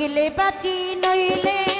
দেখলে বাঁচি নইলে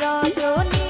রজনী